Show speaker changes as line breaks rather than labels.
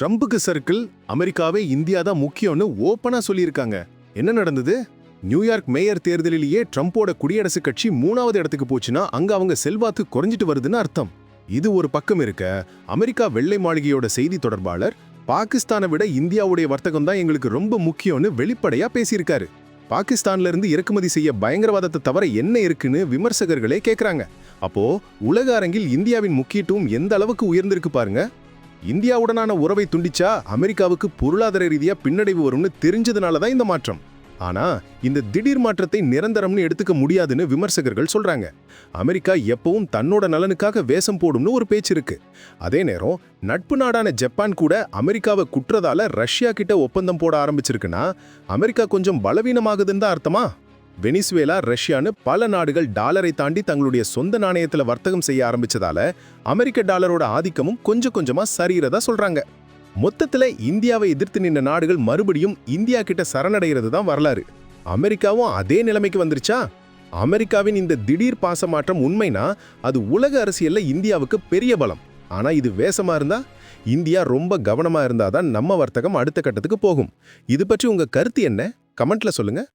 ட்ரம்புக்கு circle அமெரிக்காவே India தான் முக்கியம்னு ஓப்பனாக சொல்லியிருக்காங்க. என்ன நடந்தது? நியூயார்க் மேயர் தேர்தலிலேயே ட்ரம்ப்போட குடியரசுக் கட்சி மூணாவது இடத்துக்கு போச்சுன்னா அங்கே அவங்க செல்வாக்கு குறைஞ்சிட்டு வருதுன்னு அர்த்தம். இது ஒரு பக்கம் இருக்க அமெரிக்கா வெள்ளை மாளிகையோட செய்தி தொடர்பாளர் பாகிஸ்தானை விட இந்தியாவுடைய வர்த்தகம் தான் எங்களுக்கு ரொம்ப முக்கியம்னு வெளிப்படையா பேசியிருக்காரு. பாகிஸ்தான்ல இருந்து இறக்குமதி செய்ய பயங்கரவாதத்தை தவிர என்ன இருக்குன்னு விமர்சகர்களே கேட்குறாங்க அப்போ உலக அரங்கில் இந்தியாவின் முக்கியத்துவம் எந்த அளவுக்கு உயர்ந்திருக்கு பாருங்க. இந்தியாவுடனான உறவை துண்டிச்சா அமெரிக்காவுக்கு பொருளாதார ரீதியா பின்னடைவு வரும்னு தெரிஞ்சதுனால தான் இந்த மாற்றம். ஆனா இந்த திடீர் மாற்றத்தை நிரந்தரம்னு எடுத்துக்க முடியாதுன்னு விமர்சகர்கள் சொல்றாங்க. அமெரிக்கா எப்பவும் தன்னோட நலனுக்காக வேஷம் போடும்னு ஒரு பேச்சு இருக்கு. அதே நேரம் நட்பு நாடான ஜப்பான் கூட அமெரிக்காவை குற்றதால ரஷ்யா கிட்ட ஒப்பந்தம் போட ஆரம்பிச்சிருக்குன்னா அமெரிக்கா கொஞ்சம் பலவீனமாகுதுன்னு தான் அர்த்தமா? வெனிசுவேலா ரஷ்யான்னு பல நாடுகள் டாலரை தாண்டி தங்களுடைய சொந்த நாணயத்தில் வர்த்தகம் செய்ய ஆரம்பிச்சதால அமெரிக்க டாலரோட ஆதிக்கமும் கொஞ்சம் கொஞ்சமா சரிகிறதா சொல்றாங்க. மொத்தத்தில் இந்தியாவை எதிர்த்து நின்ற நாடுகள் மறுபடியும் இந்தியா கிட்ட சரணடைகிறது தான் வரலாறு. அமெரிக்காவும் அதே நிலைமைக்கு வந்துருச்சா? அமெரிக்காவின் இந்த திடீர் பாச மாற்றம் உண்மைனா அது உலக அரசியலில் இந்தியாவுக்கு பெரிய பலம். ஆனால் இது வேஷமாக இருந்தா? இந்தியா ரொம்ப கவனமா இருந்தாதான் நம்ம வர்த்தகம் அடுத்த கட்டத்துக்கு போகும். இது பற்றி உங்கள் கருத்து என்ன? கமெண்ட்டில் சொல்லுங்கள்